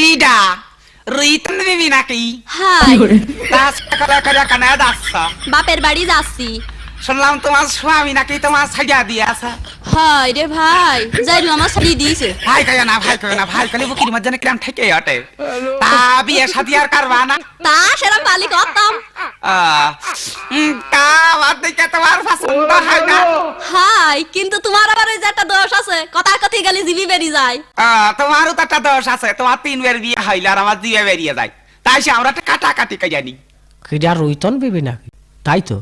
কিডা রুইতন দিবি নাকি হাই তা সকালে করে কানে যাচ্ছ বাপের বাড়ি যাচ্ছি। শুনলাম তোমার স্বামী নাকি তোমার ছাড়িয়া দিয়ে আছে হাই রে ভাই। যাইরু আমার শাড়ি দিয়েছে। ভাই কয় না ভাই কয় না ভাই কলে বুকির মধ্যে কিরাম ঠেকে আটে তা বিয়ে শাদি আর করবা না। তা সেরম পালি করতাম। তা দিকে তোমার পছন্দ হয় না। হাই কিন্তু তোমার আবার ওই যে একটা দোষ আছে। কথা জিবি বেরিয়ে যায়। তোমারও তো একটা দোষ আছে তোমার তিন বের বিয়ে হইলে আর আমার দুয়ে বেরিয়ে যায়। তাই সে আমরা একটা কাটাকাটি কে জানি রইতন ভেবে নাকি? তাই তো?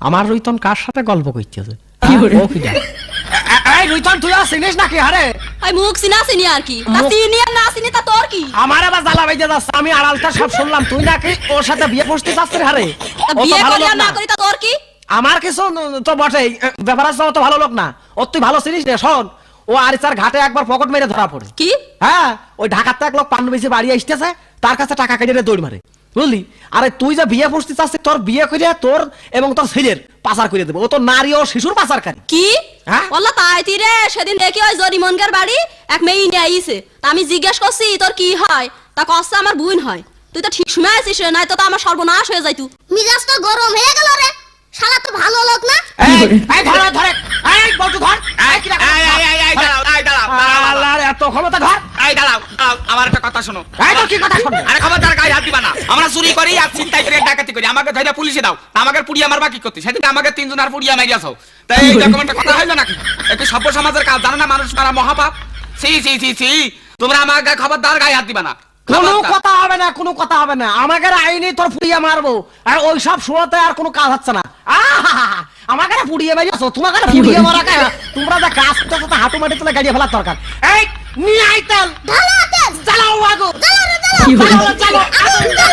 আমার রইতন কার সাথে গল্প করতেছে ও এই রইতন তুই আর চিনিস নাকি? আরে! ওই মুখ চিনা চিনি আর কি। তা চিনি আর না চিনি তা তোর কি? আমার আবার জ্বালা বাইতে যাচ্ছে আমি আড়ালটা সব শুনলাম। তুই নাকি ওর সাথে বিয়ে বসতে চাচ্ছিস? হারে তা ও তো বিয়ে করি আর না। করি তা তোর কি? আমার কিছু তো বটেই। ব্যাপার আছে তো ভালো লোক না। ও তুই ভালো চিনিস না শোন। ও আরিচার ঘাটে একবার পকেট মেরে ধরা পড়ে। কি? হ্যাঁ ওই ঢাকাতে এক লোক পান্ডু বেশি বাড়ি আসতেছে তার কাছে টাকা কেটে দৌড় মারে। বুঝলি? আরে তুই যে বিয়ে বসতে চাচ্ছিস তোর বিয়ে করে তোর এবং তোর ছেলের পাচার করে দেবো। ও তো নারী ও শিশুর পাচার খারি কি? হ্যাঁ? বললা তাই তুই রে সেদিন দেখি ওই জরিমনকার বাড়ি এক মেয়ে নিয়ে আইছে। তা আমি জিজ্ঞেস করছি তোর কি হয়? তা কষ্ট আমার বোন হয়। তুই তো ঠিক সময় আছিস নাই তো তো আমার সর্বনাশ হয়ে যাইতু। মিজাজটা গরম হয়ে গেল রে। শালা তো ভালো লোক না? দাঁড়াও। ক্ষমতা ধর। এই দাঁড়াও, দাঁড়াও, আমার একটা কথা শোনো। এই তো কি কথা শুনবে আরে খবরদার গায়ে হাত দিবা না। আমরা চুরি করি আর চিন্তাই করে ডাকাতি করি। আমাকে ধরে পুলিশে দাও। আমাকে পুড়িয়ে আমার বাকি করতে সেদিন আমাকে তিনজন আর পুড়িয়ে মারিয়াছো তাই এই ডকুমেন্টে কথা হইল নাকি? একটু সভ্য সমাজের কাজ জানো না মানুষ মারা মহাপাপ? সি সি সি সি তোমরা আমাকে খবরদার গায়ে হাত দিবা না। কোনো খবরদার। কথা হবে না কোনো কথা হবে না। আমাকে আইনি তোর পুড়িয়ে মারবো। আর ওই সব শুয়োতে আর কোনো কাজ হচ্ছে না। আহা! আমাকে পুড়িয়ে মারিয়েছো তোমাকে পুড়িয়ে মারা কে তোমরা যা কাজ করছ তা হাঁটু মাটি তুলে গাড়িয়ে ফেলার দরকার। এই নিয়ে আইতাল জ্বালাও আগুন জ্বালাও। জ্বালাও।